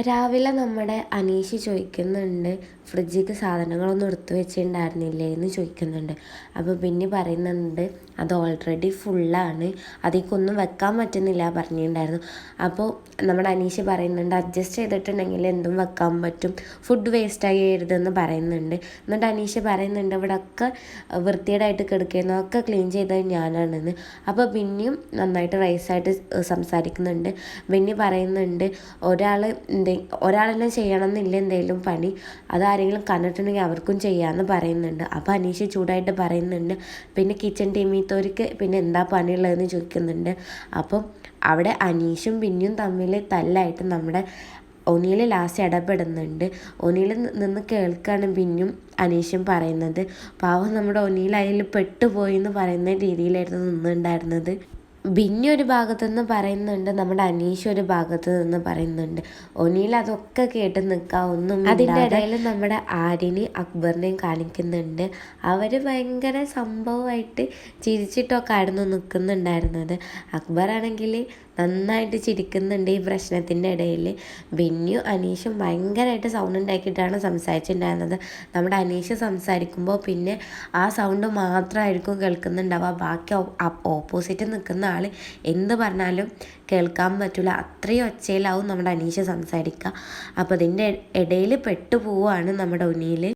രാവിലെ നമ്മുടെ അനീഷ് ചോദിക്കുന്നുണ്ട് ഫ്രിഡ്ജിക്ക് സാധനങ്ങളൊന്നും എടുത്തു വെച്ചിട്ടുണ്ടായിരുന്നില്ലേ? എന്ന് ചോദിക്കുന്നുണ്ട്. അപ്പോൾ പിന്നെ പറയുന്നുണ്ട് അത് ഓൾറെഡി ഫുള്ളാണ് അതിലേക്കൊന്നും വെക്കാൻ പറ്റുന്നില്ല പറഞ്ഞിട്ടുണ്ടായിരുന്നു. അപ്പോൾ നമ്മുടെ അനീഷ് പറയുന്നുണ്ട് അഡ്ജസ്റ്റ് ചെയ്തിട്ടുണ്ടെങ്കിൽ എന്തും വെക്കാൻ പറ്റും. ഫുഡ് വേസ്റ്റ് ആകരുതെന്ന് പറയുന്നുണ്ട്. എന്നിട്ട് അനീഷ് പറയുന്നുണ്ട് ഇവിടെ ഒക്കെ വൃത്തികേടായിട്ട് കിടക്കുന്നതൊക്കെ ക്ലീൻ ചെയ്തത് ഞാനാണെന്ന്. അപ്പോൾ പിന്നെയും നന്നായിട്ട് റൈസായിട്ട് സംസാരിക്കുന്നുണ്ട്. പിന്നെ പറയുന്നുണ്ട് ഒരാൾ എന്തെ ഒരാളെന്നെ ചെയ്യണം എന്നില്ല എന്തെങ്കിലും പണി അതാരെങ്കിലും കണ്ടിട്ടുണ്ടെങ്കിൽ അവർക്കും ചെയ്യാമെന്ന് പറയുന്നുണ്ട്. അപ്പോൾ അനീഷ് ചൂടായിട്ട് പറയുന്നുണ്ട് പിന്നെ കിച്ചൺ ടീമിത്തോർക്ക് പിന്നെ എന്താ പണിയുള്ളതെന്ന് ചോദിക്കുന്നുണ്ട്. അപ്പം അവിടെ അനീഷും പിന്നെയും തമ്മിൽ തല്ലായിട്ട് നമ്മുടെ ഒനിയിൽ ലാസ്റ്റ് ഇടപെടുന്നുണ്ട്. ഒനിയിൽ നിന്ന് കേൾക്കാണ് പിന്നും അനീഷും പറയുന്നത്. പാവം നമ്മുടെ ഒനിയിൽ അതിൽ പെട്ടുപോയി എന്ന് പറയുന്ന രീതിയിലായിരുന്നു നിന്നുണ്ടായിരുന്നത്. ബിന്നി ഒരു ഭാഗത്തു നിന്ന് പറയുന്നുണ്ട് നമ്മുടെ അനീഷ് ഒരു ഭാഗത്ത് നിന്ന് പറയുന്നുണ്ട്. ഒനിയിൽ അതൊക്കെ കേട്ട് നിൽക്കുക ഒന്നും അതിന്റെ ഇടയിൽ നമ്മുടെ ആര്യനെയും അക്ബറിനെയും കാണിക്കുന്നുണ്ട്. അവർ ഭയങ്കര സംഭവമായിട്ട് ചിരിച്ചിട്ടൊക്കെ ആയിരുന്നു നിൽക്കുന്നുണ്ടായിരുന്നത്. അക്ബർ ആണെങ്കിൽ നന്നായിട്ട് ചിരിക്കുന്നുണ്ട് ഈ പ്രശ്നത്തിന്റെ ഇടയിൽ. ബിന്നു അനീഷും ഭയങ്കരമായിട്ട് സൗണ്ട് ഉണ്ടാക്കിയിട്ടാണ് സംസാരിച്ചിട്ടുണ്ടായിരുന്നത്. നമ്മുടെ അനീഷ് സംസാരിക്കുമ്പോൾ പിന്നെ ആ സൗണ്ട് മാത്രമായിരിക്കും കേൾക്കുന്നുണ്ടാവുക. ബാക്കി ഓപ്പോസിറ്റ് നിൽക്കുന്ന ആൾ എന്ത് പറഞ്ഞാലും കേൾക്കാൻ പറ്റില്ല അത്രയും ഒച്ചയിലാവും നമ്മുടെ അനീഷ് സംസാരിക്കുക അപ്പോൾ അതിന്റെ ഇടയിൽ പെട്ടു പോവുകയാണ് നമ്മുടെ ഉനിയിൽ